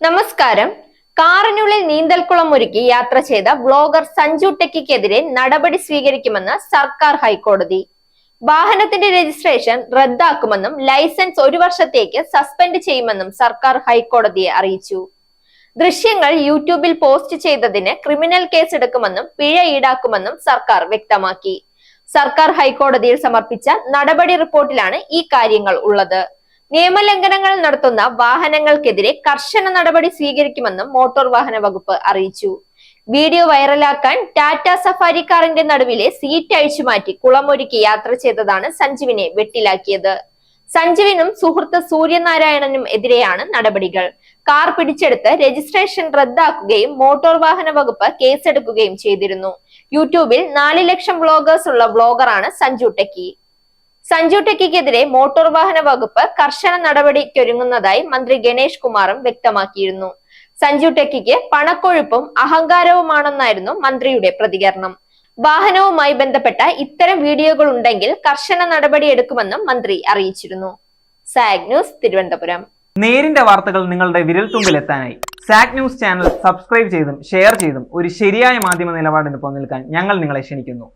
നമസ്കാരം. കാറിനുള്ളിൽ നീന്തൽക്കുളം ഒരുക്കി യാത്ര ചെയ്ത ബ്ലോഗർ സഞ്ജു ടെക്കിക്കെതിരെ നടപടി സ്വീകരിക്കുമെന്ന് സർക്കാർ ഹൈക്കോടതി. വാഹനത്തിന്റെ രജിസ്ട്രേഷൻ റദ്ദാക്കുമെന്നും ലൈസൻസ് ഒരു വർഷത്തേക്ക് സസ്പെൻഡ് ചെയ്യുമെന്നും സർക്കാർ ഹൈക്കോടതിയെ അറിയിച്ചു. ദൃശ്യങ്ങൾ യൂട്യൂബിൽ പോസ്റ്റ് ചെയ്തതിന് ക്രിമിനൽ കേസ് എടുക്കുമെന്നും പിഴ ഈടാക്കുമെന്നും സർക്കാർ വ്യക്തമാക്കി. സർക്കാർ ഹൈക്കോടതിയിൽ സമർപ്പിച്ച നടപടി റിപ്പോർട്ടിലാണ് ഈ കാര്യങ്ങൾ ഉള്ളത്. നിയമലംഘനങ്ങൾ നടത്തുന്ന വാഹനങ്ങൾക്കെതിരെ കർശന നടപടി സ്വീകരിക്കുമെന്നും മോട്ടോർ വാഹന വകുപ്പ് അറിയിച്ചു. വീഡിയോ വൈറലാക്കാൻ ടാറ്റ സഫാരി കാറിന്റെ നടുവിലെ സീറ്റ് അഴിച്ചുമാറ്റി കുളമൊരുക്കി യാത്ര ചെയ്തതാണ് സഞ്ജുവിനെ വെട്ടിലാക്കിയത്. സഞ്ജുവിനും സുഹൃത്ത് സൂര്യനാരായണനും എതിരെയാണ് നടപടികൾ. കാർ പിടിച്ചെടുത്ത് രജിസ്ട്രേഷൻ റദ്ദാക്കുകയും മോട്ടോർ വാഹന വകുപ്പ് കേസെടുക്കുകയും ചെയ്തിരുന്നു. യൂട്യൂബിൽ നാല് ലക്ഷം വ്ളോഗേഴ്സ് ഉള്ള വ്ളോഗറാണ് സഞ്ജു ടെക്കി. സഞ്ജു ടെക്കിക്കെതിരെ മോട്ടോർ വാഹന വകുപ്പ് കർശന നടപടിക്കൊരുങ്ങുന്നതായി മന്ത്രി ഗണേഷ് കുമാറും വ്യക്തമാക്കിയിരുന്നു. സഞ്ജു ടെക്കിക്ക് പണക്കൊഴുപ്പും അഹങ്കാരവുമാണെന്നായിരുന്നു മന്ത്രിയുടെ പ്രതികരണം. വാഹനവുമായി ബന്ധപ്പെട്ട ഇത്തരം വീഡിയോകൾ ഉണ്ടെങ്കിൽ കർശന നടപടി എടുക്കുമെന്നും മന്ത്രി അറിയിച്ചിരുന്നു. Sag News Thiruvananthapuram. നേരിന്റെ വാർത്തകൾ നിങ്ങളുടെ വിരൽത്തുമ്പിൽ എത്താനായി സാഗ് ന്യൂസ് ചാനൽ സബ്സ്ക്രൈബ് ചെയ്തും ഷെയർ ചെയ്തും ഒരു ശരിയായ മാധ്യമ നിലപാടിന് നിൽക്കാൻ ഞങ്ങൾ നിങ്ങളെ ക്ഷണിക്കുന്നു.